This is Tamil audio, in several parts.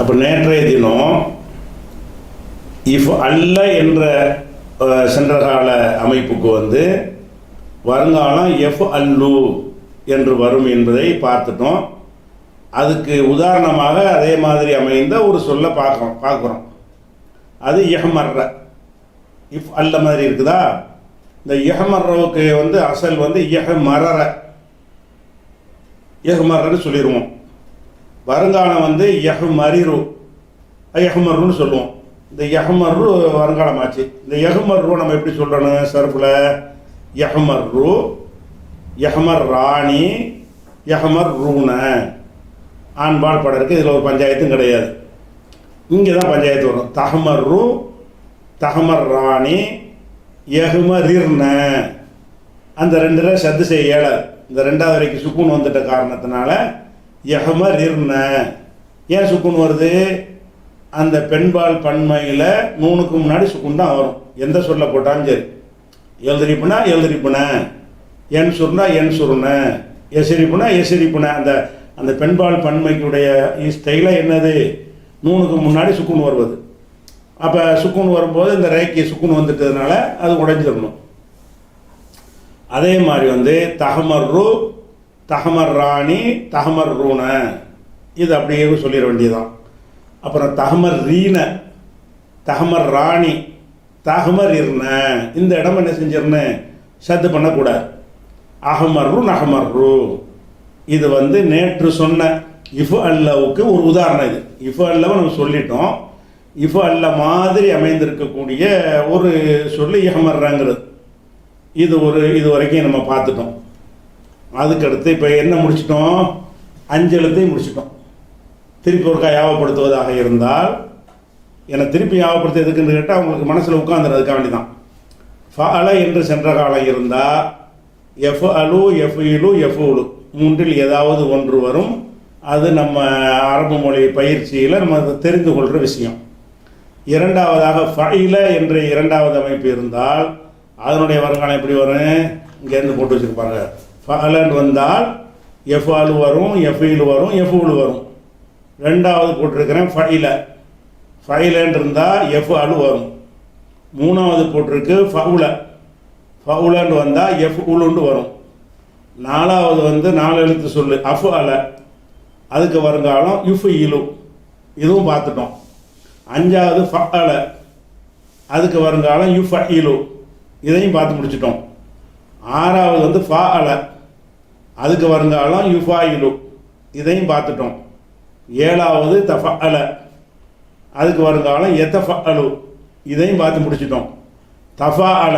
அப்போ நேற்றைய தினம் இஃப் அல்ல என்ற சென்றகால அமைப்புக்கு வந்து வருங்காலம் எஃப் அல்லு என்று வரும் என்பதை பார்த்துட்டோம். அதுக்கு உதாரணமாக அதே மாதிரி அமைந்த ஒரு சொல்ல பார்க்குறோம் பார்க்குறோம். அது இஹ்மர்ற இஃப் அல்ல மாதிரி இருக்குதா? இந்த இஹ்மர்றவுக்கு வந்து அசல் வந்து இஹ்மரர இஹ்மர்றன்னு சொல்லிடுவோம் வருங்காலம் வந்து யஹ்மரிரு. யஹ்மர்னு சொல்லுவோம். இந்த யஹ்மர்ரு வருங்காலம் ஆச்சு இந்த யஹ்மர்ரு நம்ம எப்படி சொல்லணும்? சர்ஃபில் யஹ்மர்ரு யஹ்மர் ராணி யஹ்மர் ரூன ஆண்பால் படம் இருக்குது இதில் ஒரு பஞ்சாயத்தும் கிடையாது. இங்கே தான் பஞ்சாயத்து வரும். தஹமர்ரு தஹமர் ராணி யஹ்மரிர்ன. அந்த ரெண்டில் சத்து செய்ய இயலாது. இந்த ரெண்டாவது வரைக்கும் சுக்குன்னு வந்துட்ட காரணத்தினால யஹ்மரிர்ன. ஏன் சுக்குன் வருது? அந்த பெண்பால் பன்மையில் நூனுக்கு முன்னாடி சுக்குன் தான் வரும். எந்த சொல்ல போட்டாலும் சரி. எழுதிரிப்புனா எழுதிரிப்புன. என் சுருனா என் சுருன எசிரிப்புனா எசிரிப்புன. அந்த அந்த பெண்பால் பன்மைக்குடைய ஸ்டைலாக என்னது? நூனுக்கு முன்னாடி சுக்குன் வருவது. அப்போ சுக்குன் வரும்போது இந்த ரேக்கி சுக்குன் வந்துட்டதுனால அது உடைஞ்சிடணும். அதே மாதிரி வந்து தஹமர்ரு தகமர் ராணி தகமர் ரூன இது அப்படியே சொல்லிட வேண்டியதுதான். அப்புறம் தகமர் ரீன தகமர் ராணி தஹமர் இருன. இந்த இடம் என்ன செஞ்சிருந்தேன் சத்து பண்ணக்கூடாது. அகமர்ரு நகமர்ரு இது வந்து நேற்று சொன்ன இஃப் அல்லவுக்கு ஒரு உதாரணம் இது. இஃப் அல்லவை நம்ம சொல்லிட்டோம். இஃப் அல்ல மாதிரி அமைந்திருக்கக்கூடிய ஒரு சொல்லு இஹமர்றாங்கிறது இது ஒரு இது வரைக்கும் நம்ம பார்த்துட்டோம். அதுக்கடுத்து இப்போ என்ன முடிச்சிட்டோம்? அஞ்சு எழுத்தையும் முடிச்சிட்டோம். திருப்பி ஒருக்கா யாவப்படுத்துவதாக இருந்தால் என்னை திருப்பி யாவப்படுத்த எதுக்குன்னு கேட்டால் அவங்களுக்கு மனசில் உட்காந்துறதுக்காக வேண்டி தான். ஃபஅல என்று சென்ற காலம் இருந்தால் எஃப் அலு எஃப் இலு எஃப் உலு மூன்றில் ஏதாவது ஒன்று வரும். அது நம்ம அரபு மொழி பயிற்சியில் நம்ம அதை தெரிந்து கொள்கிற விஷயம். இரண்டாவதாக ஃபைல என்ற இரண்டாவது அமைப்பு இருந்தால் அதனுடைய வருங்காலம் எப்படி வரும்? இங்கேருந்து போட்டு வச்சுருப்பாங்க. ஃபலன் வந்தால் எஃப் வரும் எஃப் வரும் எஃப் வரும். ரெண்டாவது போட்டிருக்கிறேன் ஃபைல. ஃபைலன்னு இருந்தால் எஃப் வரும். மூணாவது போட்டிருக்கு ஃபவுல. ஃபவுலன்னு வந்தால் எஃப் உளுண்டு வரும். நாலாவது வந்து நாலு எழுத்து சொல்லு அஃப் அல அதுக்கு வருங்காலம் இஃப் இலு இதுவும் பார்த்துட்டோம். அஞ்சாவது ஃப அல அதுக்கு வருங்காலம் யுஃப் இலு இதையும் பார்த்து முடிச்சிட்டோம். ஆறாவது வந்து ஃபா அலை அதுக்கு வருங்காலம் யுஃபாயிலு இதையும் பார்த்துட்டோம். ஏழாவது தஃப அல அதுக்கு வருங்காலம் எத்தஃப அலு இதையும் பார்த்து முடிச்சிட்டோம். தஃபா அல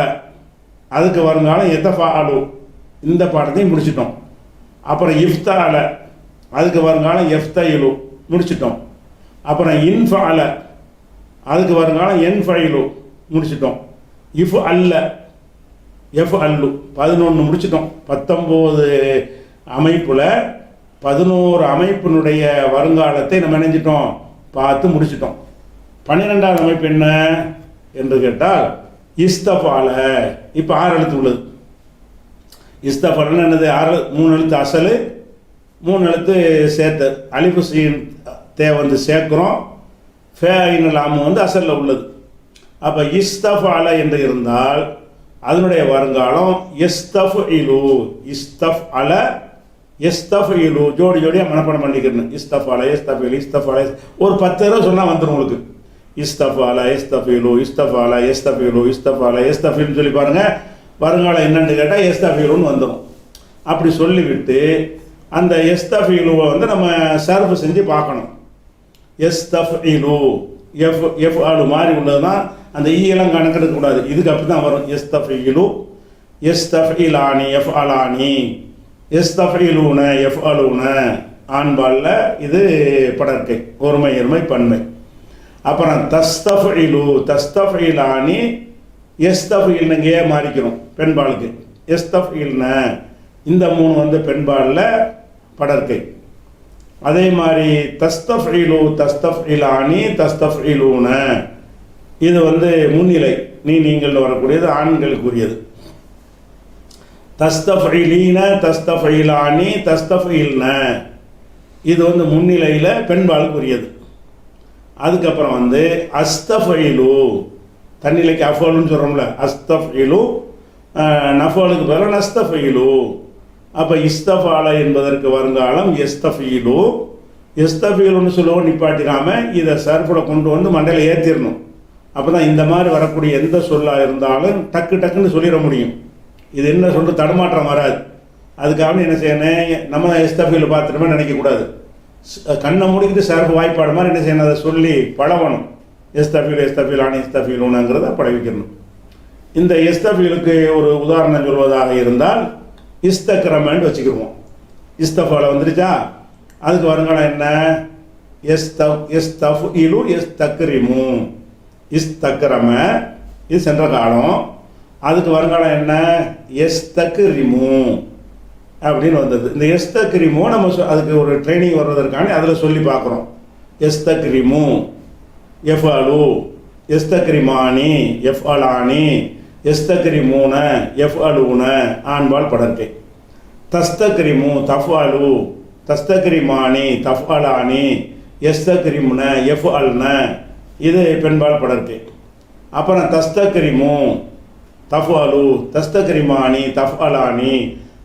அதுக்கு வருங்காலம் எத்தஃபா அலு இந்த பாடத்தையும் முடிச்சிட்டோம். அப்புறம் இஃப்தா அல அதுக்கு வருங்காலம் எஃப்தயிலு முடிச்சிட்டோம். அப்புறம் இன்ஃப அல அதுக்கு வருங்காலம் என் ஃபைலு முடிச்சிட்டோம். இஃப் அல்ல எஃப் அல்லு பதினொன்று முடிச்சிட்டோம். பத்தொம்போது அமைப்பில் பதினோரு அமைப்பினுடைய வருங்காலத்தை நம்ம நினைஞ்சிட்டோம் பார்த்து முடிச்சிட்டோம். பன்னிரெண்டாவது அமைப்பு என்ன என்று கேட்டால் இஸ்தஃபால. இப்போ ஆறு எழுத்து உள்ளது. இஸ்தஃபாலன்னு என்னது? ஆறு மூணு எழுத்து அசலு மூணு எழுத்து சேர்த்து அலிஃபு சீன் தே வந்து சேர்க்குறோம். ஃபே ஐனல் வந்து அசலில் உள்ளது. அப்போ இஸ்தஃபால என்று இருந்தால் அதனுடைய வருங்காலம் எஸ்தஃப் இலு இஸ்தஃப் அல எஸ்தஃப் இலு ஜோடி ஜோடியாக மனப்பாடம் பண்ணிக்கிறேன் இஸ்தஃப் அல எஸ்தஃப் இலு இஸ்தஃப் அல ஒரு பத்து தடவை சொன்னால் வந்துடும் உங்களுக்கு. இஸ்தஃப் அல எஸ்தஃப் இலு இஸ்தஃப் அல எஸ்தஃப் இலு இஸ்தஃப் அல எஸ்தஃப் இலுன்னு சொல்லி பாருங்கள் வருங்காலம் என்னென்னு கேட்டால் எஸ்தஃப் இலுன்னு வந்துடும் அப்படி சொல்லிவிட்டு அந்த எஸ்தஃப் இலுவை வந்து நம்ம சர்வ் செஞ்சு பார்க்கணும். எஸ்தஃப் இலு எஃப் எஃப் ஆலு மாதிரி தான் அந்த ஈயெல்லாம் கணக்கெடுக்க கூடாது. இதுக்கு அப்படி தான் வரும். எஸ் இலு எஸ் இலானி எஃப் அலானி எஸ் இலூன எஃப் அலூன ஆண்பாலில் இது படற்கை. ஒருமை இருமை பன்மை. அப்புறம் தஸ்தஃப் இலு தஸ்தஃப் இலானி எஸ்தஃப் இல்னுங்கேயே மாறிக்கிறோம் பெண்பாலுக்கு. எஸ்தஃப் இல்ன இந்த மூணு வந்து பெண்பாலில் படற்கை. அதே மாதிரி தஸ்தஃப் இலு தஸ்தஃப் இலானி தஸ்தஃப் இலூன இது வந்து முன்னிலை. நீ நீங்கள் வரக்கூடியது ஆண்களுக்குரியது. தஸ்தஃபைலீன தஸ்தஃபைலானி தஸ்தஃபைல்ன. இது வந்து முன்னிலையில் பெண்பாலுக்குரியது. அதுக்கப்புறம் வந்து அஸ்தஃபைலு. தண்ணிலைக்கு அஃபலுன்னு சொல்கிறோம்ல அஸ்தஃபைலு. நஃபோலுக்கு பதிலாக நஸ்தஃபைலு. அப்போ இஸ்தஃபால என்பதற்கு வருங்காலம் எஸ்தஃபீலு. எஸ்தஃபீலுன்னு சொல்லுவோம் நிப்பாட்டிடாமல் இதை சர்ஃபில் கொண்டு வந்து மண்டையில் ஏற்றிடணும் அப்போ தான் இந்த மாதிரி வரக்கூடிய எந்த சொல்லாக இருந்தாலும் டக்கு டக்குன்னு சொல்லிட முடியும். இது என்ன சொல்கிற தடுமாற்றம் வராது. அதுக்காக என்ன செய்யணும்? நம்ம எஸ்தபியில் பார்த்துட்டுமே நினைக்கக்கூடாது கண்ணை முடிக்கிட்டு சிறப்பு வாய்ப்பாடு மாதிரி என்ன செய்யணும்? அதை சொல்லி பழகணும். எஸ்தபியில் எஸ்தஃபீல் ஆனி எஸ்தஃபீலுங்கிறத பழகிக்கணும். இந்த எஸ்தபியலுக்கு ஒரு உதாரணம் சொல்வதாக இருந்தால் இஸ்தக்ரமன்னு வச்சுக்கிடுவோம் இஸ்தஃபால வந்துருச்சா? அதுக்கு வருங்காலம் என்ன? எஸ்தப் எஸ்தஃப் இலு இஸ் தக்கரம இது சென்ற காலம். அதுக்கு வருங்காலம் என்ன? எஸ் தக் ரிமு. அப்படின்னு வந்தது. இந்த எஸ் எஸ்தக்ரிமு நம்ம சொ- அதுக்கு ஒரு ட்ரைனிங் வர்றதற்கான அதில் சொல்லி பார்க்குறோம். எஸ்தக்ரிமு எஃப்அலு எஸ்தக்ரிமானி எஃப்அலானி எஃப் எஃப்அலூன ஆண்பால் படர்க்கை தஸ்தக்ரிமு தஃப்அலு தஸ்தக்ரிமானி தஃப்அலானி எஃப் எஃப்அல்ன இது பெண்பால் படர்ப்பு. அப்புறம் தஸ்தக்ரிமு தஃப்அலு தஸ்தக்ரிமானி தஃப்அலானி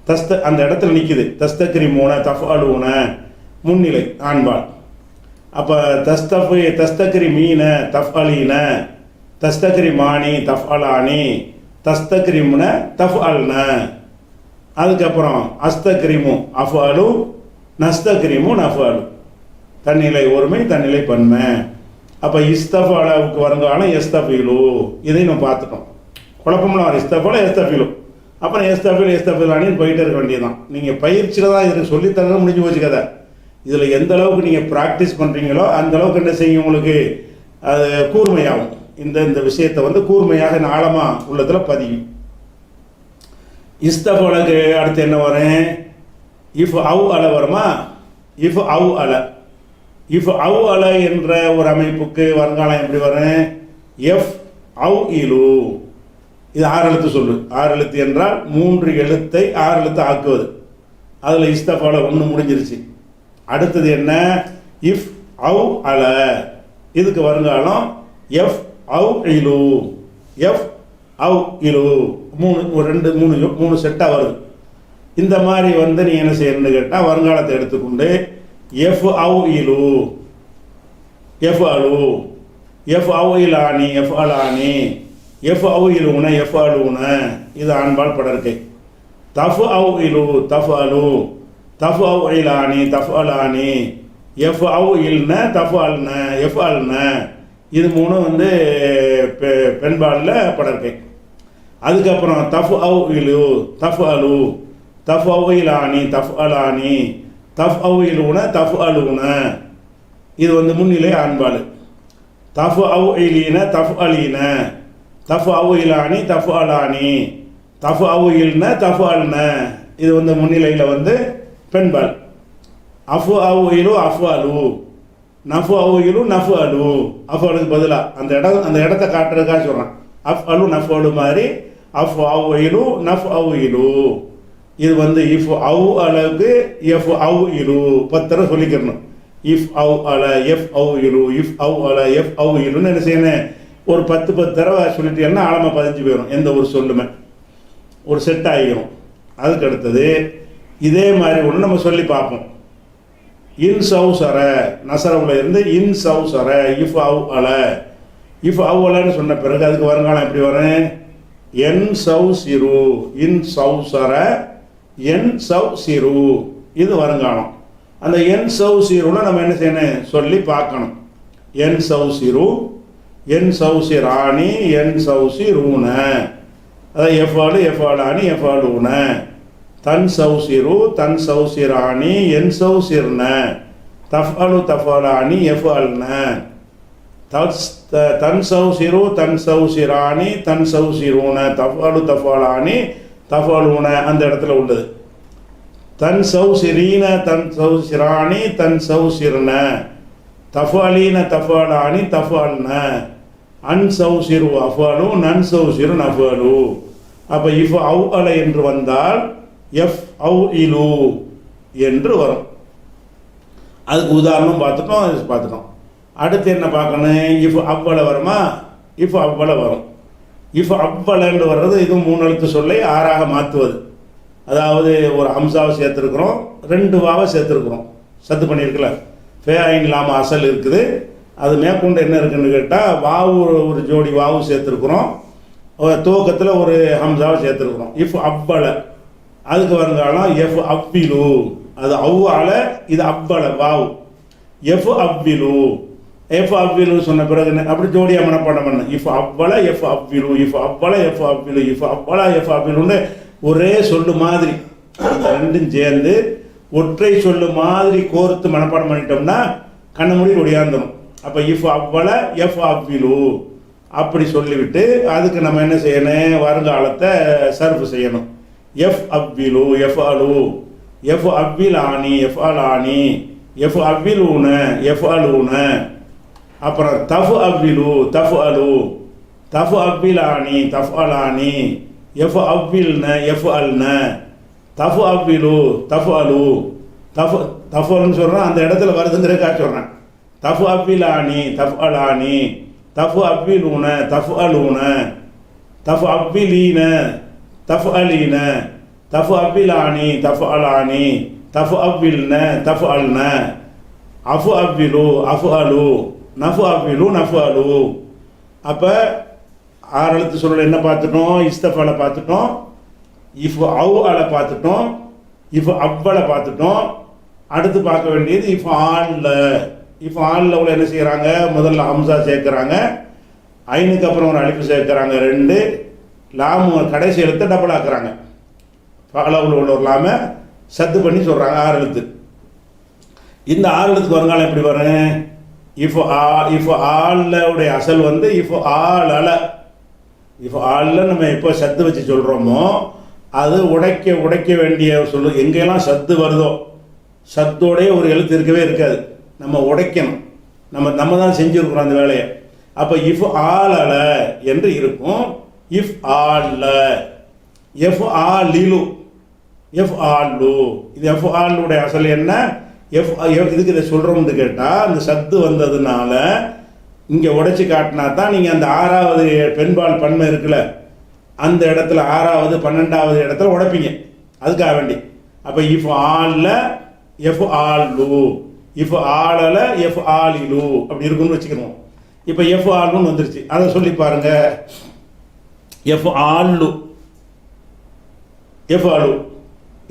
தஸ்த அந்த இடத்துல நிற்கிது தஸ்தக்ரிமூன தஃப்அலூன முன்னிலை ஆண்பால். அப்போ தஸ்தஃபு தஸ்தக்ரி மீன தஃப்அலீன தஸ்தக்ரி மானி தஃப்அலானி தஸ்தக்ரிமுன தஃப்அல்ன. அதுக்கப்புறம் அஸ்தக்ரிமு அஃபலு நஸ்தக்ரிமு நஃபலு தன்னிலை ஒருமை தன்னிலை பன்மை. அப்போ இஸ்தஃபாலாவுக்கு வருங்காலம் எஸ்தஃபீலு. இதையும் நம்ம பார்த்துட்டோம் குழப்பம்லாம் வரும் இஸ்தஃபால எஸ்தஃபீலு. அப்புறம் எஸ்தஃபீல் எஸ்தஃபீலானின்னு போயிட்டே இருக்க வேண்டியதுதான். நீங்கள் பயிற்சியில் தான் இதுக்கு சொல்லித்தரதான் முடிஞ்சு போச்சு கதை. இதில் எந்த அளவுக்கு நீங்கள் ப்ராக்டிஸ் பண்ணுறீங்களோ அந்த அளவுக்கு என்ன செய்யும் உங்களுக்கு? அது கூர்மையாகும். இந்த இந்த விஷயத்தை வந்து கூர்மையாக ஆழமாக உள்ளத்தில் பதியும். இஸ்தபோலக்கு அடுத்து என்ன வரும்? இஃப் அவ் அல வருமா? இஃப் அவ் அல. இஃப் அவ் அல என்ற ஒரு அமைப்புக்கு வருங்காலம் எப்படி வரும்? எஃப் அவ் இலு இது ஆறு எழுத்து சொல்லு. ஆறு எழுத்து என்றால் மூன்று எழுத்தை ஆறு எழுத்து ஆக்குவது. அதில் இஸ்தபால ஒன்று முடிஞ்சிருச்சு. அடுத்தது என்ன? இஃப் அவ் அல இதுக்கு வருங்காலம் எஃப் அவ் இலு எஃப் அவ் இலு மூணு ஒரு ரெண்டு மூணு மூணு செட்டாக வருது. இந்த மாதிரி வந்து நீ என்ன செய்யணும்னு கேட்டால் வருங்காலத்தை எடுத்துக்கொண்டு எஃப் அவு இலு எஃப் அலு எஃப் அவு இலானி எஃப் அலானி எஃப் அவு இலுன எஃப் அலுன இது ஆண்பால் படர்க்கை தஃப் அவு இலு தஃப் அலு தஃப் அவு இலானி தஃப் அலானி எஃப் அவு இல்ன தஃப் அல்ன எஃப் அல்ன இது மூணும் வந்து பெ- பெண்பாலில் படர்க்கை அதுக்கப்புறம் தஃப் அவு இலு தஃப் அலு தஃப் அவு இலானி தஃப் அலானி தஃப் அவ் இலுன தஃப் அலுன இது வந்து முன்னிலை ஆண்பாடு. தஃப் அவ் இலீன தஃப் அலீன தஃப் அவ் இலானி தஃப் அலானி தஃப் அவ் இல்ன தஃப் அல்ன இது வந்து முன்னிலையில் வந்து பெண்பால். அஃபு அவ் இலு அஃப் அலு நஃபு அவ் இலு நஃபு அலு அஃப் அலுக்கு பதிலாக அந்த இடம் அந்த இடத்த காட்டுறதுக்காக சொல்கிறேன் அஃப் அலு நஃப் அலு மாதிரி அஃப் அவ் இலு நஃப் அவ் இலு இது வந்து இஃப் அவு அளவுக்கு எஃப் அவு இரு. பத்து தடவை சொல்லிக்கிறணும். இஃப் அவு அல எஃப் அவு இரு. இஃப் அவு அல எஃப் அவு இருன்னு என்ன செய்யணும்? ஒரு பத்து பத்து தடவை சொல்லிட்டீங்கன்னா ஆழமாக பதிஞ்சு போயிடும் எந்த ஒரு சொல்லுமே. ஒரு செட் ஆகிடும் அதுக்கு அடுத்தது இதே மாதிரி ஒன்று நம்ம சொல்லி பார்ப்போம். இன் சௌசர நசரவுல இருந்து இன் சௌசர இஃப் அவு அல. இஃப் அவு அலன்னு சொன்ன பிறகு அதுக்கு வருங்காலம் எப்படி வரும்? என் சௌ சிறு இன் சௌசர என் சவ் சிறு இது வருங்காலம். அந்த என் சவ் சிறுல நம்ம என்ன செய்யணும்? சொல்லி பார்க்கணும். என் சவ் சிறு என் சவுசி ராணி என் சவுசி ரூன அதாவது எஃபாலு எஃபாலானி எஃபாலூன தன் சௌசிரு தன் சவுசி ராணி என் சௌசிர்ன தஃபலு தஃபலானி எஃபல்ன தஸ் த- தன் சவுசிரு தன் சவுசி ராணி தன் சவுசி சௌசிரூன தஃபலு தஃபாலாணி தஃபலூன அந்த இடத்துல உள்ளது. தன் சௌசிரீன தன் சௌசிராணி தன் சௌசிர்ன. தஃபலீன தஃபாலானி தஃபால்ன. அன் சௌசிரு அஃபாலு நன் சிறு நஃபாலு. அப்போ இஃப் அவ் அல என்று வந்தால் எஃப் அவ் இலு என்று வரும். அதுக்கு உதாரணம் பார்த்துட்டோம் அது பார்த்துட்டோம். அடுத்து என்ன பார்க்கணும்? இஃப் அவ்வள வருமா? இஃப் அவ்வள வரும். இஃப் அவ்வளன்னு வர்றது இது மூணு எழுத்து சொல்லை ஆறாக மாற்றுவது. அதாவது ஒரு ஹம்சாவை சேர்த்துருக்குறோம் ரெண்டு வாவை சேர்த்துருக்குறோம். சத்து பண்ணியிருக்கல ஃபே ஐன் இல்லாமல் அசல் இருக்குது. அது மேற்கொண்டு என்ன இருக்குன்னு கேட்டால் வாவு ஒரு- ஜோடி வாவு சேர்த்துருக்குறோம். துவக்கத்தில் ஒரு ஹம்சாவை சேர்த்துருக்குறோம். இஃப் அவ்வள. அதுக்கு வருங்காலம் எஃப் அவ்விலு. அது அவ்வால இது அவ்வள வாவு. எஃப் அவ்விலு. எஃப் அவ்விலு சொன்ன பிறகு அப்படி ஜோடியாக மனப்பாடம் பண்ண இஃப் அவ்வள எஃப் அவ்விலு இஃப் அவ்வள எஃப் அவ்விலு இஃப் அவ்வள எஃப் அவ்விலுன்னு ஒரே சொல்லு மாதிரி அந்த ரெண்டும் சேர்ந்து ஒற்றை சொல்லு மாதிரி கோர்த்து மனப்பாடம் பண்ணிட்டோம்னா கண்ண மூடி ஒடியாந்துடும் அப்போ இஃப் அவ்வள எஃப் அவ்விலு அப்படி சொல்லிவிட்டு அதுக்கு நம்ம என்ன செய்யணும் வருங்காலத்தை சர்வ் செய்யணும் எஃப் அவ்விலு எஃப் அலு எஃப் அவ்வில் ஆணி எஃப் அல் ஆணி எஃப் அவ்விலூன எஃப் அலூன அப்புறம் தஃப் அவ்விலு தஃப் அலு தஃப் அவ்விலானி தஃப் அலானி எஃப் அவ்வில்ன எஃப் அல்ன தஃப் அவ்விலு தஃப் அலு தஃப் தஃப்னு சொல்கிறேன் அந்த இடத்துல வருதுங்கிறதுக்காக சொல்கிறேன் தஃப் அவ்விலானி தஃப் அலானி தஃப் அவ்வில் ஊன தஃப் அல் தஃப் அவ்விலீன தஃப் அலீன தஃப் அவ்விலானி தஃப் அலானி தஃப் அவ்வில்ன தஃப் அல்ன அஃபு அவ்விலு அஃபு அலு நஃபு அவ்விலு நஃபு அலு. அப்போ ஆறு சொல்லலை என்ன பார்த்துட்டோம்? இஸ்தஃபால பார்த்துட்டோம். இஃப் அவு அல பார்த்துட்டோம். இஃப் அவ்வளை பார்த்துட்டோம். அடுத்து பார்க்க வேண்டியது இஃப் ஆல்ல. இஃப் ஆல்ல உள்ள என்ன செய்கிறாங்க முதல்ல ஹம்சா சேர்க்குறாங்க. ஐனுக்கு அப்புறம் ஒரு அழைப்பு சேர்க்குறாங்க ரெண்டு. லாமு கடைசி எழுத்தை டபுள் ஆக்குறாங்க. அளவில் உள்ள ஒரு லாம சத்து பண்ணி சொல்கிறாங்க ஆறு எழுத்து இந்த ஆறு எழுத்துக்கு வருங்காலம் எப்படி வரும்? இஃப் ஆ இஃப் ஆளுடைய உடைய அசல் வந்து இஃப் ஆள் அல இஃப் ஆளில் நம்ம எப்போ சத்து வச்சு சொல்கிறோமோ அது உடைக்க உடைக்க வேண்டிய சொல்லு எங்கெல்லாம் சத்து வருதோ சத்தோடைய ஒரு எழுத்து இருக்கவே இருக்காது. நம்ம உடைக்கணும். நம்ம நம்ம தான் செஞ்சுருக்குறோம் அந்த வேலையை. அப்போ இஃப் ஆள் அல என்று இருக்கும். இஃப் ஆள் எஃப் ஆ லிலு. எஃப் ஆல்லு இது எஃப் ஆளுடைய அசல் என்ன? எஃப் இதுக்கு இதை சொல்கிறோம்னு கேட்டால் அந்த சத்து வந்ததுனால இங்கே உடைச்சி காட்டினா தான் நீங்கள் அந்த ஆறாவது பெண்பால் பன்மை இருக்குல்ல அந்த இடத்துல ஆறாவது பன்னெண்டாவது இடத்துல உடைப்பீங்க. அதுக்காக வேண்டி. அப்போ இஃப் ஆல்ல எஃப் ஆல்லு இஃப் ஆளல எஃப் ஆலிலு. அப்படி இருக்கும்னு வச்சுக்கணும். இப்போ எஃப் ஆல்லுன்னு வந்துருச்சு. அதை சொல்லி பாருங்க. எஃப் ஆல்லு எஃப் ஆலு.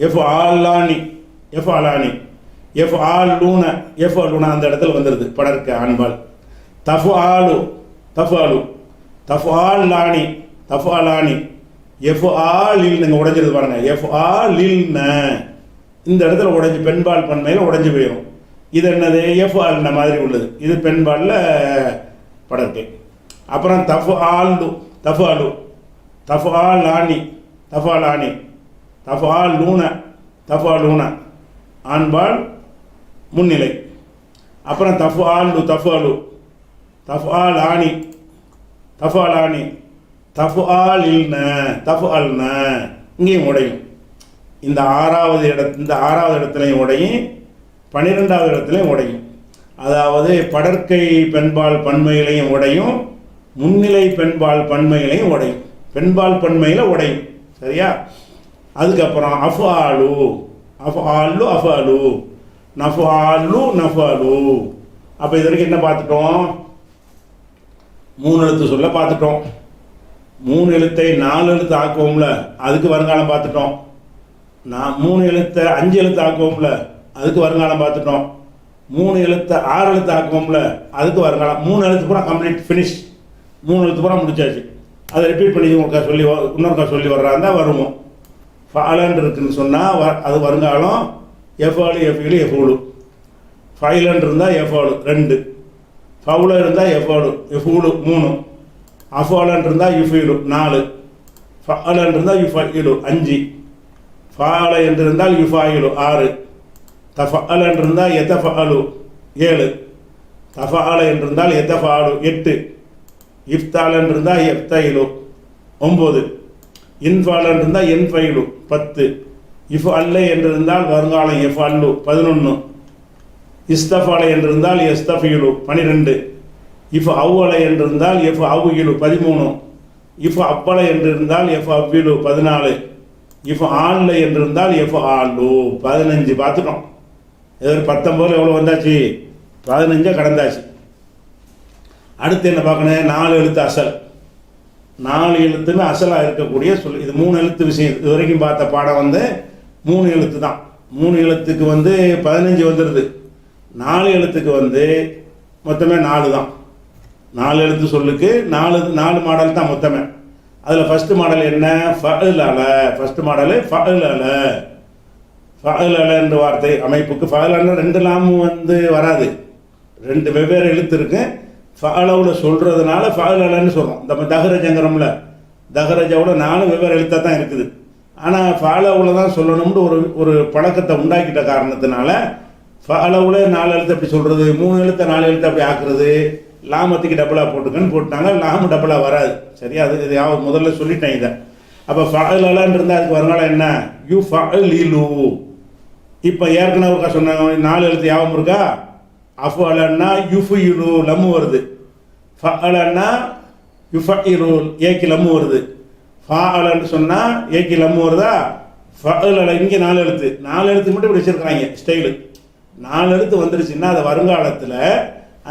எஃப் ஆலானி. எஃப் ஆலானி. எஃப் ஆல் லூன எஃப் லூனா அந்த இடத்துல வந்துடுது படர்க்க ஆண்பால். தஃப் ஆலு தஃப் ஆலு தஃப் ஆல் லானி தஃப் ஆலானி எஃப் ஆலில் நீங்கள் உடைஞ்சிருது பாருங்க. எஃப் ஆலில்ன இந்த இடத்துல உடஞ்சி பெண்பால் பன்மையில் உடஞ்சி போயிடும் இது என்னது? எஃப் ஆல்ன மாதிரி உள்ளது. இது பெண்பாலில் படர்க்கை. அப்புறம் தஃப் ஆல்டு தஃப் ஆலு தஃப் ஆ லானி தஃப் ஆலானி தஃபா லூன தஃபா லூன ஆண்பால் முன்னிலை. அப்புறம் தஃபாலு தஃபாலு தஃபால் ஆணி தஃபால் ஆணி தஃபால் இல்ன தஃபால்ன இங்கேயும் உடையும். இந்த ஆறாவது இட இந்த ஆறாவது இடத்துலையும் உடையும் பன்னிரெண்டாவது இடத்துலையும் உடையும். அதாவது படற்கை பெண்பால் பன்மையிலையும் உடையும் முன்னிலை பெண்பால் பன்மையிலையும் உடையும். பெண்பால் பன்மையில் உடையும். சரியா? அதுக்கப்புறம் அஃபாலு. அஃபாலு அஃபாலு. நஃபாலு நஃபாலு அப்போ இது வரைக்கும் என்ன பார்த்துட்டோம்? மூணு எழுத்து சொல்ல பார்த்துட்டோம். மூணு எழுத்தை நாலு எழுத்து ஆக்குவோம்ல அதுக்கு வருங்காலம் பார்த்துட்டோம். நான் மூணு எழுத்தை அஞ்சு எழுத்து ஆக்குவோம்ல அதுக்கு வருங்காலம் பார்த்துட்டோம். மூணு எழுத்தை ஆறு எழுத்து ஆக்குவோம்ல அதுக்கு வருங்காலம். மூணு எழுத்து பூரா கம்ப்ளீட் ஃபினிஷ் மூணு எழுத்து பூரா முடிச்சாச்சு. அதை ரிப்பீட் பண்ணி உங்களுக்கா சொல்லி இன்னொருக்கா சொல்லி வர்றாந்தா வருவோம். ஃபாலன் இருக்குன்னு சொன்னால் வ அது வருங்காலம். எஃபாலு எஃப்இலு எஃபூலு. ஃபைலன் இருந்தால் எஃபாலு ரெண்டு. ஃபவுல இருந்தால் எஃபாலு எஃபூலு மூணு. அஃபாலன் இருந்தால் யுஃபீலு நாலு. ஃபாலன் இருந்தால் யுஃபஇலு அஞ்சு. ஃபால என்று இருந்தால் யுஃபாயிலு ஆறு. தஃபஅல் என்று இருந்தால் ஏழு. தஃபால என்றிருந்தால் எதஃபாலு எட்டு. இஃப்தால் என்று இருந்தால் எஃப்தைலு ஒம்பது. இன்ஃபாலன் இருந்தால் என் ஃபைலு பத்து. இஃப் அல்ல என்று இருந்தால் வருங்காலம் எஃப் அல்லு பதினொன்று இஸ்தஃபாலை என்றிருந்தால் எஸ்தஃபியுலு பனிரெண்டு. இஃப் அவ்வலை என்றிருந்தால் எஃப் அவ்வியுலு பதிமூணு. இஃப் அப்பலை என்றிருந்தால் எஃப் அவ்விலு பதினாலு. இஃப் ஆன்ல என்றிருந்தால் எஃப் ஆலு பதினஞ்சு. பார்த்துட்டோம். இது பத்தொம்போது எவ்வளோ வந்தாச்சு? பதினஞ்சா கடந்தாச்சு. அடுத்து என்ன பார்க்கணும்? நாலு எழுத்து அசல். நாலு எழுத்துன்னு அசலாக இருக்கக்கூடிய சொல் இது மூணு எழுத்து விஷயம். இது வரைக்கும் பார்த்த பாடம் வந்து மூணு எழுத்து தான். மூணு எழுத்துக்கு வந்து பதினஞ்சு வந்துடுது நாலு எழுத்துக்கு வந்து மொத்தமே நாலு தான். நாலு எழுத்து சொல்லுக்கு நாலு நாலு மாடல் தான் மொத்தமே. அதில் ஃபஸ்ட்டு மாடல் என்ன? ஃபஅல் ஃபஸ்ட்டு மாடலு ஃபஅல் அல என்ற வார்த்தை அமைப்புக்கு ஃபஅல் ரெண்டு லாமும் வந்து வராது. ரெண்டு வெவ்வேறு எழுத்து இருக்கு. ஃபலவில் சொல்கிறதுனால ஃபஅல் சொல்கிறோம் இந்த தகரஜங்கிறோம்ல தகரஜாவோட நாலு வெவ்வேறு எழுத்தாக தான் இருக்குது. ஆனால் ஃபாலோவில் தான் சொல்லணும்னு ஒரு ஒரு பழக்கத்தை உண்டாக்கிட்ட காரணத்தினால ஃபாலோவில் நாலு எழுத்து அப்படி சொல்கிறது மூணு எழுத்தை நாலு எழுத்து அப்படி ஆக்குறது லாமத்துக்கு டபுளாக போட்டுக்கன்னு போட்டாங்க லாமு டபுளாக வராது. சரியா? அது இது யாவது முதல்ல சொல்லிட்டேன் இதை. அப்போ ஃபாலலான் இருந்தால் அதுக்கு வருங்காலம் என்ன? யூ ஃபஅலிலு இப்போ ஏற்கனவே இருக்கா சொன்னாங்க நாலு எழுத்து யாபம் இருக்கா? அஃப் அலன்னா யுஃபு இலு லம்மு வருது. ஃப அலன்னா யுஃப இரு ஏக்கி லம்மு வருது. ஃபாஅலன்னு சொன்னால் ஏக்கி லம்மு வருதா? ஃப இங்கே நாலு எழுத்து. நாலு எழுத்து மட்டும் இப்படி வச்சுருக்குறாங்க ஸ்டைலு நாலு எழுத்து வந்துருச்சுன்னா அது வருங்காலத்தில்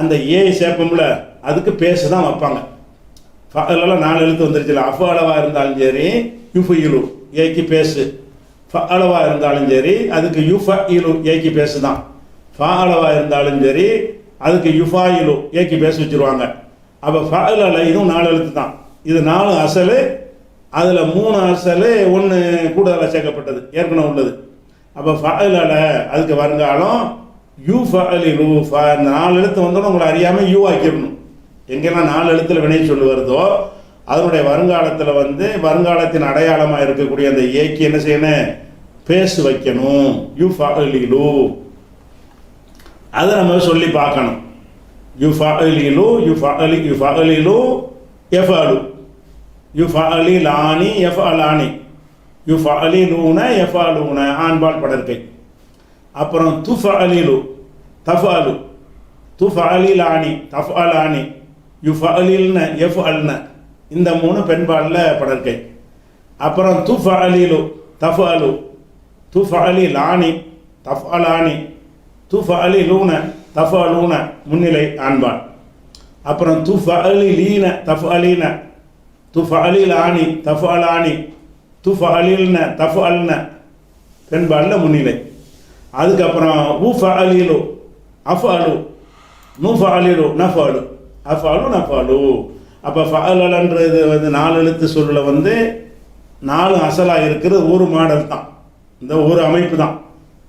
அந்த ஏ சேப்பம்ல அதுக்கு பேச தான் வைப்பாங்க. ஃபலெல்லாம் நாலு எழுத்து வந்துருச்சுல அஃபு அளவாக இருந்தாலும் சரி யுஃபு இலு ஏக்கி பேசு. ஃப அளவாக இருந்தாலும் சரி அதுக்கு யுஃப இலு ஏக்கி பேசு தான். ஃபா அளவாக இருந்தாலும் சரி அதுக்கு யுஃபா இலு ஏக்கி பேச வச்சுருவாங்க. அப்போ ஃபஅல் இதுவும் நாலு எழுத்து தான். இது நாலு அசலு அதில் மூணு அரசல் ஒன்று கூடுதலாக சேர்க்கப்பட்டது ஏற்கனவே உள்ளது. அப்போ ஃபஅல் அதுக்கு வருங்காலம் யூ ஃபஅலிலு ஃப இந்த நாலு எழுத்து வந்தோடனே உங்களை அறியாமல் யூ ஆக்கிடணும் எங்கெல்லாம் நாலு எழுத்தில் வினை சொல்லு வருதோ அதனுடைய வருங்காலத்தில் வந்து வருங்காலத்தின் அடையாளமாக இருக்கக்கூடிய அந்த ஏக்கி என்ன செய்யணும்? பேசு வைக்கணும் யூ ஃபஅலிலு அதை நம்ம சொல்லி பார்க்கணும். யூ ஃபாலி லூ யூ ஃபாலி யூ ஃபாலி லூ எஃபஅலு. யு அலி லானி எஃப் எஃபஅலானி யு எஃப் அலூன ஆண்பால் படற்கை அப்புறம் துஃபஅலிலு தஃபஅலு அலானி யுஃப் அலில்னு எஃப் அல்ன இந்த மூணு பெண்பாலில் படற்கை அப்புறம் துஃபஅலிலு தஃபஅலு அலி லூன துஃபஅலிலூன தஃபஅலூன முன்னிலை ஆண்பால் அப்புறம் துஃபஅலிலீன தஃபஅலீன. துஃபஅலிலானி தஃபஅலானி. துஃபஅலில்ன தஃபஅல்ன பெண்பாலில் முன்னிலை. அதுக்கப்புறம் உஃபஅலிலு அஃபஅலு. நுஃபஅலிலு நஃபஅலு. அஃபஅலு நஃபஅலு. அப்போ ஃபஅலன்றது வந்து நாலு எழுத்து சொல்லில் வந்து நாலு அசலாக இருக்கிறது ஒரு மாடல் தான். இந்த ஒரு அமைப்பு தான்.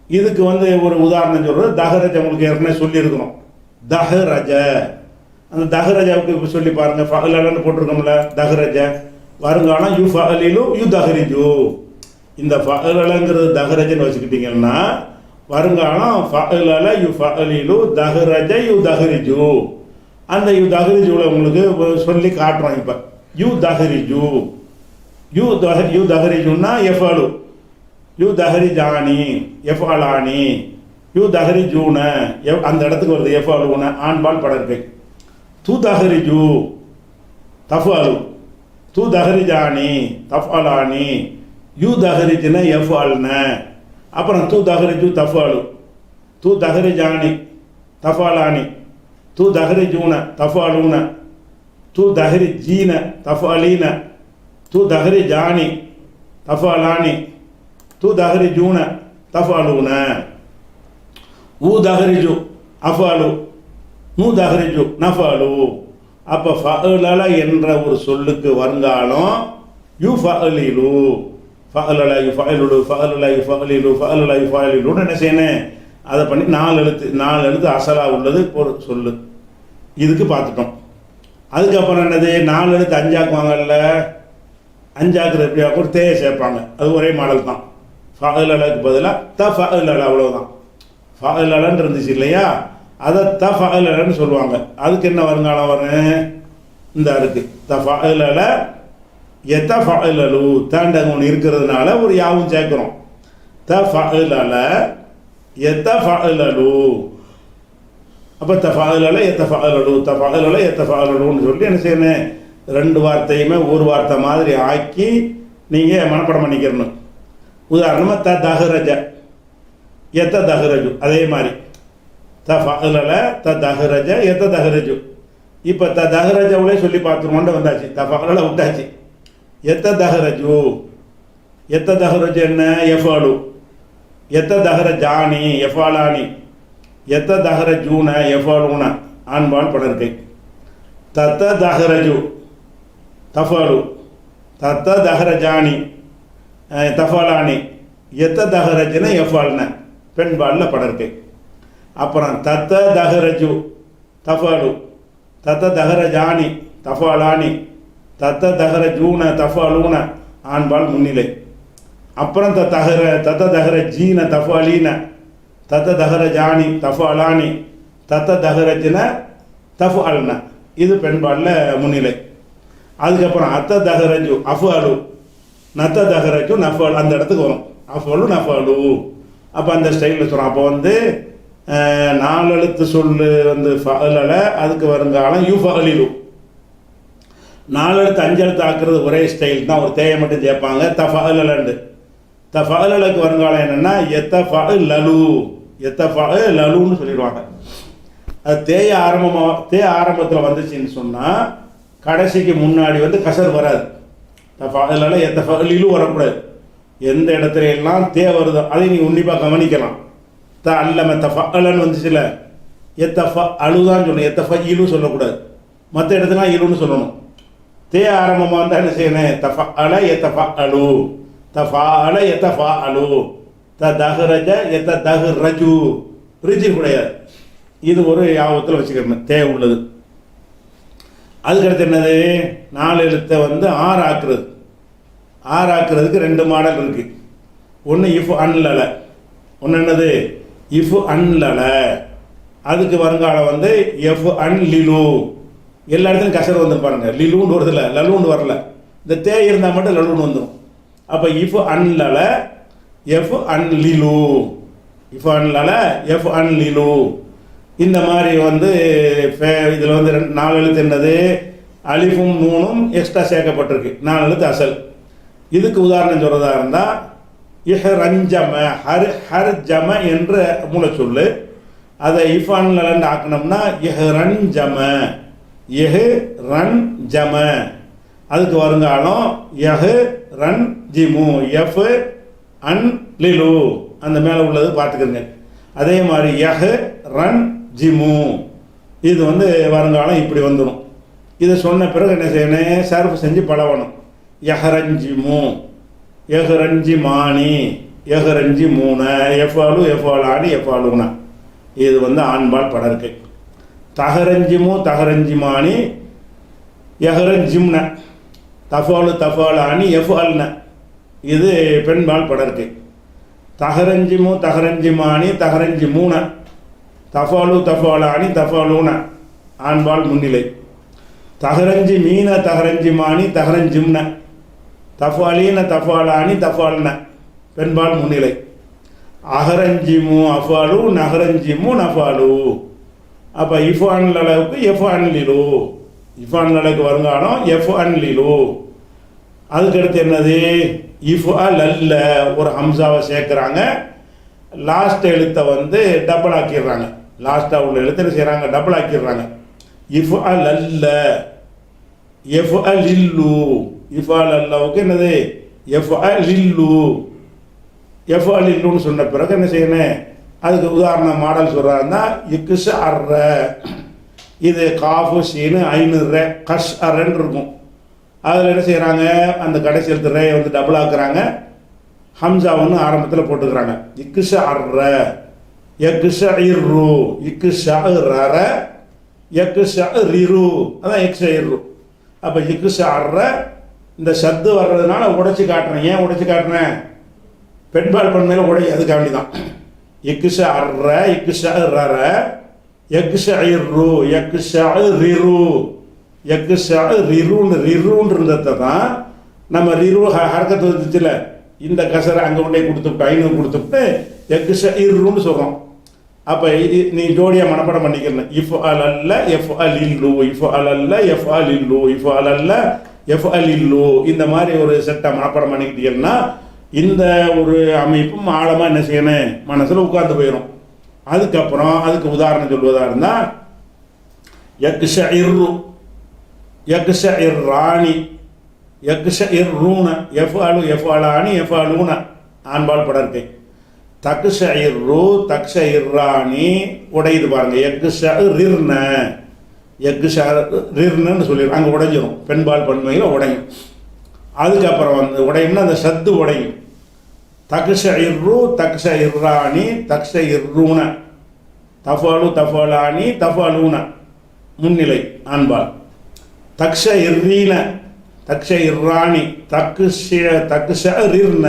இதுக்கு வந்து ஒரு உதாரணம் சொல்கிறது தஹரஜ உங்களுக்கு ஏற்கனவே சொல்லியிருக்கிறோம் தஹரஜ. அந்த தஹரஜாவுக்கு இப்போ சொல்லி பாருங்கள் ஃபஅலன்னு போட்டிருக்கோம்ல தஹரஜ. வருங்காலம் யூ ஃபஅலிலு யூ தஹரிஜு. இந்த ஃபஅலங்கிறது தஹரஜன்னு வச்சுக்கிட்டிங்கன்னா வருங்காலம் ஃபஅலல யூ ஃபஅலிலு தஹரஜ யூ தஹரிஜு. அந்த யூ தஹரிஜுவில் உங்களுக்கு சொல்லி காட்டுறோம் இப்போ. யு தஹரிஜு. யூ தஹ யூ தஹரிஜுன்னா எஃபாலு. யூ தஹரிஜானி எஃபாலானி. யூ தஹரிஜூன எவ் அந்த இடத்துக்கு வருது எஃபாலுன ஆண்பால் படற்கை. தூ தஹரிஜு தஃபாலு தூ தஹரிஜானி தஃபாலானி யூ தஹரிஜின எஃபால்ன அப்புறம் தூ தஹரிஜு தஃபாலு தூ தஹரிஜானி தஃபாலானி தூ தஹரிஜூன தஃபாலூன தூ தஹரிஜீன தஃபாலீன தூ தஹரிஜானி தஃபாலானி து தஹரிஜூன தஃபாலூன ஊ தஹரிஜு அஃபாலு நூ தஹரிஜு நஃபாலு. அப்போ ஃபஅலல என்ற ஒரு சொல்லுக்கு வருங்காலம் யு ஃபஅலிலு ஃபஅலல யு ஃபஅலுலு ஃபஅலல யு ஃபஅலிலு ஃபஅலல யு ஃபஅலிலுன்னு என்ன செய்யணும் அதை பண்ணி நாலு எழுத்து நாலு எழுத்து அசலா உள்ளது ஒரு சொல்லு. இதுக்கு பார்த்துட்டோம் அதுக்கப்புறம் என்னது? நாலு எழுத்து அஞ்சாக்குவாங்கல்ல அஞ்சாக்குறது எப்படி ஒரு தேயை சேர்ப்பாங்க. அது ஒரே மாடல் தான். ஃபஅலலுக்கு பதிலாக த ஃபஅலல அவ்வளோதான் ஃபஅலலன்னு இருந்துச்சு இல்லையா? அதை த சொல்லுவாங்க. அதுக்கு என்ன வருங்காலம் வரும்? இந்த அதுக்கு த ஃபஅலல எத்த ஃபஅலலு தாண்டங்க ஒன்று இருக்கிறதுனால ஒரு யாவும் சேர்க்குறோம். த ஃபஅலல எத்த ஃபஅலலு அப்போ தஃபாலல எத்த ஃபாலடு தஃபாலல எத்த ஃபாலடுன்னு சொல்லி என்ன செய்யணும்? ரெண்டு வார்த்தையுமே ஒரு வார்த்தை மாதிரி ஆக்கி நீங்கள் மனப்படம் பண்ணிக்கிறணும். உதாரணமாக த தஹரஜ. எத்த தஹரஜு. அதே மாதிரி. த ஃபஅலல த தஹரஜ எத்த தஹரஜு? இப்போ த தஹரஜவுலே சொல்லி பார்த்துருவோன்ட்டு வந்தாச்சு. த ஃபஅலல விட்டாச்சு. எத்த தஹரஜு? எத்த தஹரஜு என்ன? எஃபாலு. எத்த தஹர ஜானி எஃபாலானி எத்த தஹர ஜூன எஃபாலூன ஆண்பால் படர்க்கை தத்த தஹரஜு. தஃபாலு. தத்த தஹர ஜானி தஃபாலானி. எத்த தஹரஜன? எஃபால்ன. பெண்பாலில் படர்க்கை அப்புறம் தத்த தஹரஜு தஃபாலு. தத்த தஹர ஜானி தஃபாலானி. தத்த தஹர ஜூன தஃபாலூன ஆண்பால் முன்னிலை. அப்புறம் த தஹர தத்த தஹர ஜீன தஃபாலீன. தத்த தஹர ஜானி தஃபாலானி. தத்த தஹரஜின அல்ன இது பெண்பாலில் முன்னிலை. அதுக்கப்புறம் அத்த தஹரஜு அஃபாலு. நத்த தஹரஜு நஃபால். அந்த இடத்துக்கு வரும். அஃபாலு நஃபாலு. அப்போ அந்த ஸ்டைலில் சொல்கிறோம் அப்போ வந்து நாலெழுத்து நாலு எழுத்து சொல்லு வந்து ஃபஅலல அதுக்கு வருங்காலம் யூ ஃபஅலிலு நாலு எழுத்து அஞ்சு எழுத்து ஆக்குறது ஒரே ஸ்டைல் தான். ஒரு தேயை மட்டும் சேர்ப்பாங்க. த தஃபஅலலுக்கு வருங்காலம் என்னென்னா எத்த லலு எத்த லலுன்னு சொல்லிடுவாங்க. அது தேய ஆரம்பமாக தேய ஆரம்பத்தில் வந்துச்சுன்னு சொன்னால் கடைசிக்கு முன்னாடி வந்து கசர் வராது. தஃபஅலல எத்த ஃபகலிலும் வரக்கூடாது. எந்த இடத்துல எல்லாம் தே வருதோ அதை நீங்கள் உன்னிப்பாக கவனிக்கலாம். த அல்லம தஃபஅலன்னு வந்துச்சுல. எத்தஃப அழுதான் சொல்லணும் எத்த ஃப இலு சொல்லக்கூடாது. மற்ற இடத்துல இலுன்னு சொல்லணும். தே ஆரம்பமாக இருந்தால் என்ன செய்யணும்? தஃப அல எத்த ஃப அலு தஃபா அல எத்தஃபா அலு த தஹரஜ எத்த தஹு ரஜு ரிஜி கிடையாது. இது ஒரு யாபத்தில் வச்சுக்கணும். தே உள்ளது. அதுக்கடுத்து என்னது? நாலு எழுத்தை வந்து ஆறு ஆக்குறது. ஆறு ஆக்குறதுக்கு ரெண்டு மாடல் இருக்குது ஒன்று இஃப் அன்லலை. ஒன்று என்னது? இஃப் அன்லல அதுக்கு வருங்காலம் வந்து எஃப் அன் லிலு எல்லா இடத்துலையும் கசர் வந்து பாருங்க. லிலுன்னு வருதுல லலுன்னு வரல. இந்த தே இருந்தால் மட்டும் லலுன்னு வந்துடும் அப்போ இஃப் அன்லல எஃப் அன் லிலு இஃப் அன்லல எஃப் அன் லிலு இந்த மாதிரி வந்து இதில் வந்து ரெண்டு நாலு எழுத்து என்னது? அலிஃபும் நூனும் எக்ஸ்ட்ரா சேர்க்கப்பட்டிருக்கு. நாலு எழுத்து அசல். இதுக்கு உதாரணம் சொல்கிறதா இருந்தால் இஹரஞ்சம ஹர் ஹர் ஜம என்ற மூலச்சொல் அதை இஃபான்ல ஆக்கணும்னா இஹ் ரஞ்சம இஹ் ரன் ஜம. அதுக்கு வருங்காலம் யஹ் ரன் ஜிமு எஃப் அன் லிலு. அந்த மேலே உள்ளது பார்த்துக்கிறங்க அதே மாதிரி எஹு ரன் ஜிமு. இது வந்து வருங்காலம் இப்படி வந்துடும் இதை சொன்ன பிறகு என்ன செய்யணும்? சர்ஃப் செஞ்சு பழகணும். யஹரஞ்சிமு எகரஞ்சி மாணி எகரஞ்சி மூணு எஃபாலு எஃபாலானி எஃபாலுனா இது வந்து ஆண்பால் படர்க்கை தகரஞ்சிமு தகரஞ்சிமானி எஹரஞ்சிம்ன தஃபாலு தஃபாலானி எஃபால்ன. இது பெண்பால் படர்க்கை தகரஞ்சிமு தகரஞ்சிமானி தகரஞ்சி மூண தஃபாலு தஃபாலானி தஃபாலூன. ஆண்பால் முன்னிலை. தகரஞ்சி மீன தகரஞ்சி மாணி தகரஞ்சிம்ன. தஃபாலீன தஃபாலானி தஃபால்ன. பெண்பால் முன்னிலை. அகரஞ்சிமு அஃபாலு நகரஞ்சிமு நஃபாலு. அப்போ இஃபான் அளவுக்கு எஃபான் லிலு. இஃபான் அளவுக்கு வருங்காலம் எஃபான் லிலு. அதுக்கடுத்து என்னது? இஃப் லல்ல ஒரு ஹம்சாவை சேர்க்குறாங்க. லாஸ்ட் எழுத்தை வந்து டபுள் ஆக்கிடுறாங்க லாஸ்ட்டாக உள்ள எழுத்து என்ன செய்கிறாங்க டபுள் ஆக்கிடுறாங்க இஃப் லல்ல எஃப் லில்லு இஃப் லல்லவுக்கு என்னது? எஃப் லில்லு எஃப் லில்லுன்னு சொன்ன பிறகு என்ன செய்யணும் அதுக்கு உதாரண மாடல் சொல்கிறாருன்னா இக்குஸ் அர்ற இது காஃபு சீனு ஐநூறு கஷ் அறன்னு இருக்கும். அதில் என்ன செய்கிறாங்க அந்த கடைசி எழுத்து ரே வந்து டபுள் ஆக்குறாங்க. ஹம்சா ஒன்று ஆரம்பத்தில் போட்டுக்கிறாங்க. இக்குஷ அர்ற எக்குஷ இர்ரு இக்குஷ ரர எக்குஷ ரிரு அதான் எக்ஷ இர்ரு அப்போ இக்குஷ அர்ற இந்த சத்து வர்றதுனால உடைச்சி காட்டுறேன். ஏன் உடைச்சி காட்டுறேன்? பெண்பால் பண்ணையில் உடை அதுக்காண்டி தான் எக்குஷ அற இக்குஷ ரர எக்குஷ ஐரு எக்குஷ ரிரு எக்குஷ ரிருன்னு ரிருன்றதை தான் நம்ம ரிரு ஹ- ஹரக்கத்து வந்துச்சுல. இந்த கசரை அங்கே கொண்டே கொடுத்துட்டு ஐநூறு கொடுத்துட்டு எக்குஷ இருன்னு சொல்கிறோம் அப்போ நீ ஜோடியாக மனப்படம் பண்ணிக்கிறேன். இஃப் அல் அல்ல எஃப் அல் இல்லு இஃப் அல் அல்ல எஃப் அல் இல்லு இஃப் அல் அல்ல எஃப் அல் இல்லு இந்த மாதிரி ஒரு செட்டை மனப்பாடம் பண்ணிக்கிட்டீங்கன்னா இந்த ஒரு அமைப்பும் ஆழமாக என்ன செய்யணும்? மனசில் உட்கார்ந்து போயிடும் அதுக்கப்புறம் அதுக்கு உதாரணம் சொல்வதாக இருந்தால் யக்ஷ இர்ரு யக்ஷ இர் ராணி யக்ஷ இர் ரூண எஃப் அலு எஃப் அலானி எஃப் அலூன ஆண்பால் படர்க்கை தக்ஷ இர்ரு தக்ஷ இர்ராணி உடையுது பாருங்க. யக்ஷ ரிர்ன யக்ஷ ரிர்னன்னு சொல்லிடுறோம் அங்கே உடைஞ்சிரும். பெண்பால் பன்மையில் உடையும். அதுக்கப்புறம் வந்து உடையும்னா அந்த சத்து உடையும். தக்ஷ இர்ரு தக்ஷ இர்ராணி தக்ஷ இர்ரூன தஃபாலு தஃபாலானி தஃபாலூன முன்னிலை ஆண்பால் தக்ஷ இர்ரீன தக்ஷ இர்ராணி தக்ஷ தக்ஷ ரிர்ன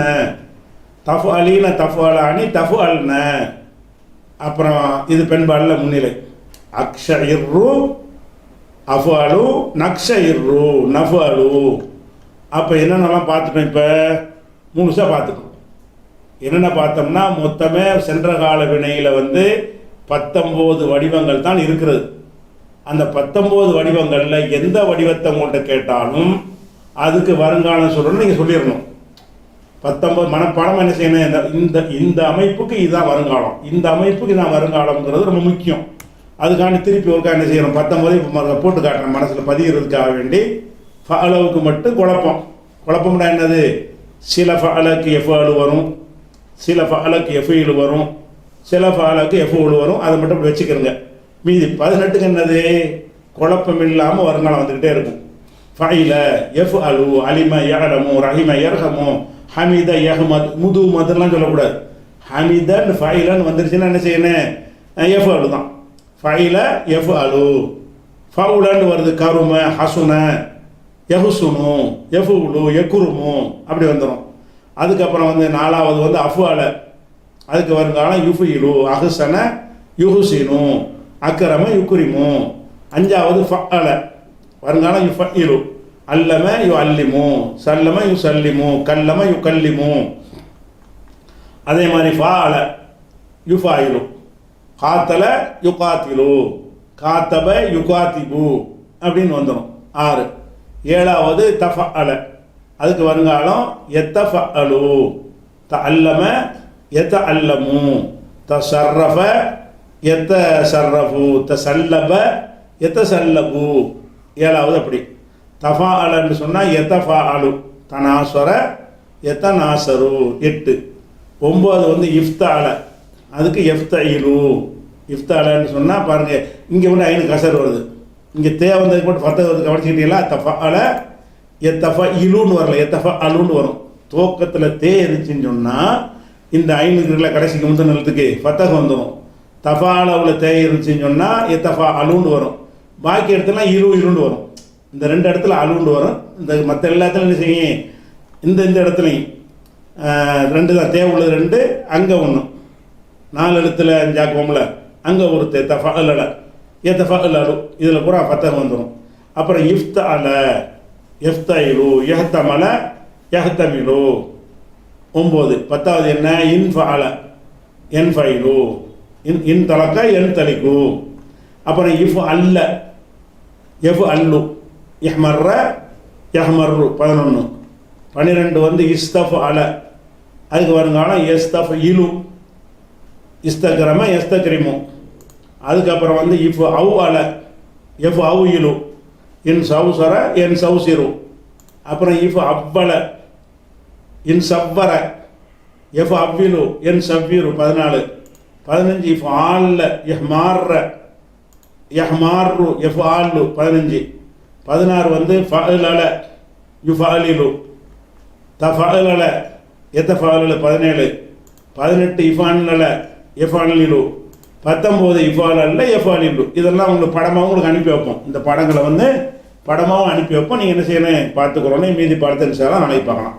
தஃபாலீன தஃபாலானி தஃபால்ன. அப்புறம் இது பெண்பாலில் முன்னிலை. அக்ஷ இர்ரு அஃபாலு நக்ஷயிர்ரு நஃபாலு அப்போ என்னென்னலாம் பார்த்துட்டோம் இப்போ? முழுசாக பார்த்துக்கணும். என்னென்ன பார்த்தோம்னா மொத்தமே சென்ற கால வினையில் வந்து பத்தொம்போது வடிவங்கள் தான் இருக்கிறது. அந்த பத்தொம்போது வடிவங்களில் எந்த வடிவத்தை உங்கள்கிட்ட கேட்டாலும் அதுக்கு வருங்காலம் சொல்லணும்னு நீங்கள் சொல்லிடணும். பத்தொம்போது மனப்பாடம் என்ன செய்யணும்? இந்த இந்த இந்த அமைப்புக்கு இதுதான் வருங்காலம். இந்த அமைப்புக்கு இதான் வருங்காலம்ங்கிறது ரொம்ப முக்கியம். அதுக்காண்டி திருப்பி ஒருக்கா என்ன செய்யணும்? பத்தொம்போதே இப்போ போட்டு காட்டுறேன் மனசில் பதிகிறதுக்காக வேண்டி. அளவுக்கு மட்டும் குழப்பம். குழப்பம்னா என்னது? சில ஃபஅலுக்கு எஃப்ஆலு வரும். சில ஃபஅலுக்கு எஃப்இலு வரும். சில ஃபஅலுக்கு எஃப்ஓலு வரும். அதை மட்டும் இப்படி வச்சுக்கிறங்க. மீதி பதினெட்டுக்கு என்னது? குழப்பம் இல்லாமல் வருங்காலம் வந்துக்கிட்டே இருக்கும். ஃபைல எஃப் அலு அலிம யகலமு ரஹிம யர்ஹமு ஹமித யஹ்மத் முது மதுலாம் சொல்லக்கூடாது. ஹமிதன் ஃபைலன் வந்துருச்சுன்னா என்ன செய்யணும்? எஃப் அலு தான். ஃபைல எஃப் அலு ஃபவுலன்னு வருது கரும ஹசுன. எஹுசுனு எஃபுலு எக்குருமு அப்படி வந்துடும் அதுக்கப்புறம் வந்து நாலாவது வந்து அஃபால அதுக்கு வருங்காலம் யுஃபிலு அஹுசன யுஹுசினு. அக்கரம யுக்குரிமு அஞ்சாவது ஃபஅல. வருங்காலம் யுஃபஇலு அல்லம யு அல்லிமு சல்லம யு சல்லிமு கல்லம யு கல்லிமு அதே மாதிரி ஃபால யுஃபாயிலு. காத்தல யுகாத்திலு. காத்தப யுகாத்திபு. அப்படின்னு வந்துடும் ஆறு. ஏழாவது தஃப அல அதுக்கு வருங்காலம் எத்தஃப அலு த அல்லம எத்த அல்லமு த சர்ரஃப எத்த சர்ரஃபு த சல்லப எத்த சல்லபு ஏழாவது அப்படி. தஃபா அலன்னு சொன்னால் எத்தஃபா அலு தனாஸ்வர எத்த நாசரு எட்டு. ஒம்பது வந்து இஃப்தால அதுக்கு எஃப்த இலு இஃப்தாலன்னு சொன்னால் பாருங்கள் இங்கே வந்து ஐநூறு கசர் வருது. இங்கே தேவந்தது போட்டு மட்டும் பத்து வந்து கவனிச்சுக்கிட்டீங்களா? தஃபா அல எத்தஃபா இலுன்னு வரல எத்தஃபா அலுன்னு வரும். துவக்கத்தில் தே இருந்துச்சுன்னு சொன்னால் இந்த ஐநூறுல கடைசிக்கு முந்தின நிலத்துக்கு ஃபத்தகம் வந்துடும் தஃபாலவில் தே இருந்துச்சுன்னு சொன்னால் எத்தஃபா அலுன்னு வரும். பாக்கி இடத்துலாம் இரு இருண்டு வரும். இந்த ரெண்டு இடத்துல அலுண்டு வரும். இந்த மற்ற எல்லாத்துலையும் என்ன செய்யும்? இந்த இந்த இடத்துலையும். ரெண்டு தான். தேவை உள்ளது ரெண்டு அங்கே ஒன்று நாலு எழுத்தில் அஞ்சாக்குவோம்ல. அங்கே ஒரு தே தஃபா அல்ல ஏத்தஃபா அல்ல இதில் பூரா ஃபத்தகம் வந்துடும் அப்புறம் இஃப்த அல எஃப்தைலு எஹத்தமல எஹத்தமிலு ஒம்பது. பத்தாவது என்ன? இன்ஃபால என்ஃபைலு என் ஃபைலு இன் இன் தலக்க என் தலிக்கு. அப்புறம் இஃப் அல்ல எஃப் அல்லு எஹ்மர்ற எஹ்மர்ரு பதினொன்று பன்னிரெண்டு வந்து இஸ்தஃப் அல அதுக்கு வருங்காலம் எஸ்தஃப் இலு இஸ்தக்ரம எஸ்தகிரிமு. அதுக்கப்புறம் வந்து இஃப் அவு அல எஃப் அவு இலு என் சவுசர என் சவுசிரு அப்புறம் இஃப் அவ்வள என் சவ்வர எஃப் அவ்விலு என் சவ்விரு பதினாலு. பதினஞ்சு இஃப் ஆல்ல எஹ் மார்ற யஹ்மார்ரு எஃப்ஆல்லு பதினஞ்சு. பதினாறு வந்து ஃபஅலல யுஃபாலிலு எத்த எத்தஃபாலல பதினேழு. பதினெட்டு இஃபான்ல எஃபாலிலு பத்தொம்போது இஃபாலல்ல எஃபாலிலு இதெல்லாம் உங்களுக்கு படமாகவும் உங்களுக்கு அனுப்பி வைப்போம். இந்த படங்களை வந்து படமாகவும் அனுப்பி வைப்போம். நீங்கள் என்ன செய்யணும் பார்த்துக்கிறோன்னு மீதி படத்தை நாளைக்கு பார்க்கலாம்.